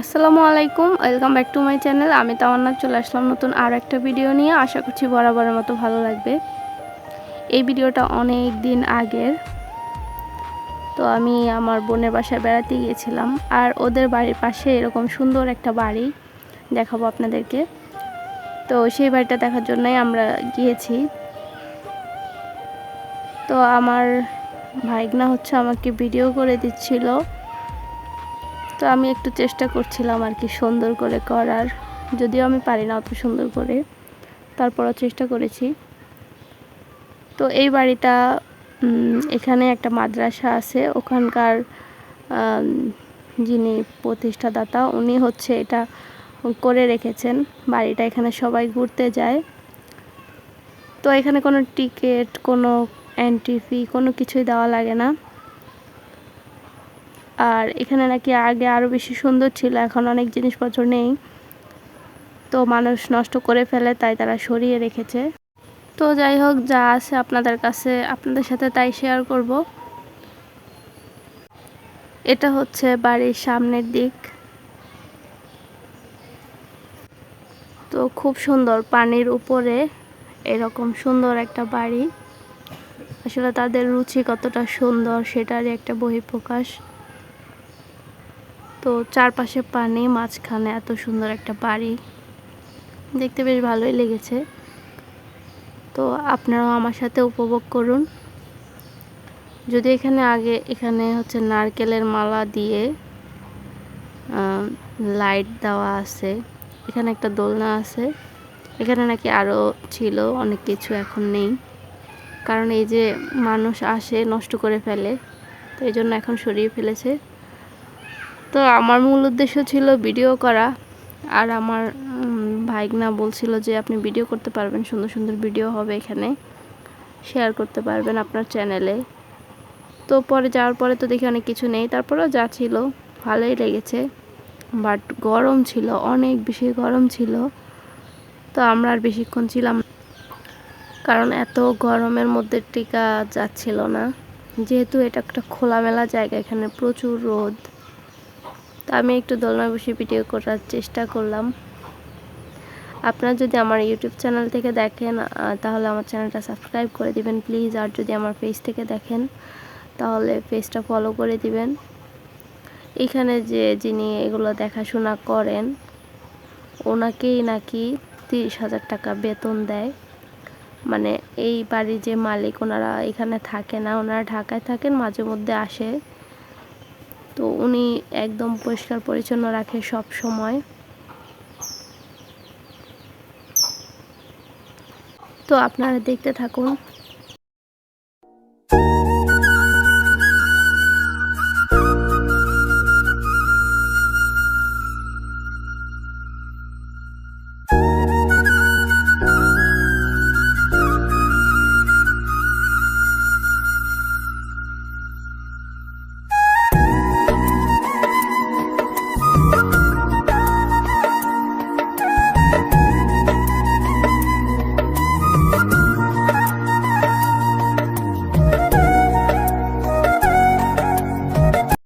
আসসালামু আলাইকুম, welcome back to my channel. আমি তামান্না চলে আসলাম নতুন আর একটা ভিডিও নিয়ে। আশা করছি বরাবরের মতো ভালো লাগবে। এই ভিডিওটা অনেক দিন আগের। তো আমি আমার বোনের বাসায় বেড়াতে গিয়েছিলাম আর ওদের বাড়ির পাশে এরকম সুন্দর একটা বাড়ি দেখাবো আপনাদেরকে। তো সেই বাড়িটা দেখার জন্যই আমরা গিয়েছি। তো আমার ভাইগনা হচ্ছে আমাকে ভিডিও করে দিচ্ছিল। তো আমি একটু চেষ্টা করছিলাম আর কি সুন্দর করে করার। যদিও আমি পারি না অত সুন্দর করে। তারপরও চেষ্টা করেছি। তো এই বাড়িটা এখানে একটা মাদ্রাসা আছে। ওখানকার যিনি প্রতিষ্ঠাদাতা, উনি হচ্ছে এটা করে রেখেছেন। বাড়িটা এখানে সবাই ঘুরতে যায়। তো এখানে কোনো টিকিট, কোনো এন্ট্রি ফি কোনো কিছুই দেওয়া লাগে না। আর এখানে নাকি আগে আরও বেশি সুন্দর ছিল, এখন অনেক জিনিসপত্র নেই। তো মানুষ নষ্ট করে ফেলে, তাই তারা সরিয়ে রেখেছে। তো যাই হোক, যা আছে আপনাদের কাছে, আপনাদের সাথে তাই শেয়ার করব। এটা হচ্ছে বাড়ির সামনের দিক। তো খুব সুন্দর, পানির উপরে এরকম সুন্দর একটা বাড়ি। আসলে তাদের রুচি কতটা সুন্দর, সেটারই একটা বহিঃপ্রকাশ। তো চারপাশে পানি, মাঝখানে এত সুন্দর একটা বাড়ি। দেখতে বেশ ভালোই লেগেছে। তো আপনারাও আমার সাথে উপভোগ করুন। যদি এখানে আগে, এখানে হচ্ছে নারকেলের মালা দিয়ে লাইট দেওয়া আছে, এখানে একটা দোলনা আছে। এখানে নাকি আরও ছিল, অনেক কিছু এখন নেই। কারণ এই যে মানুষ আসে, নষ্ট করে ফেলে, তো এই জন্য এখন সরিয়ে ফেলেছে। তো আমার মূল উদ্দেশ্য ছিল ভিডিও করা। আর আমার ভাইগনা বলছিল যে আপনি ভিডিও করতে পারবেন, সুন্দর সুন্দর ভিডিও হবে এখানে। শেয়ার করতে পারবেন আপনার চ্যানেলে। তো পরে যাওয়ার পরে তো দেখি অনেক কিছু নেই, তারপরেও যা ছিল ভালোই লেগেছে। বাট গরম ছিল, অনেক বেশি গরম ছিল। তো আমরা আর বেশিক্ষণ ছিলাম কারণ এত গরমের মধ্যে টিকা যাচ্ছিল না। যেহেতু এটা একটা খোলামেলা জায়গা, এখানে প্রচুর রোদ। আমি একটু দোলনায় বসে ভিডিও করার চেষ্টা করলাম। আপনারা যদি আমার ইউটিউব চ্যানেল থেকে দেখেন তাহলে আমার চ্যানেলটা সাবস্ক্রাইব করে দিবেন প্লিজ আর যদি আমার ফেস থেকে দেখেন, তাহলে পেজটা ফলো করে দিবেন। এখানে যে যিনি এগুলো দেখাশোনা করেন, ওনাকেই নাকি তিরিশ হাজার টাকা বেতন দেয়। মানে এই বাড়ির যে মালিক, ওনারা এখানে থাকে না। ওনারা ঢাকায় থাকেন, মাঝে মধ্যে আসে। তো উনি একদম পরিষ্কার পরিচ্ছন্ন রাখে সব সময়। তো আপনারা দেখতে থাকুন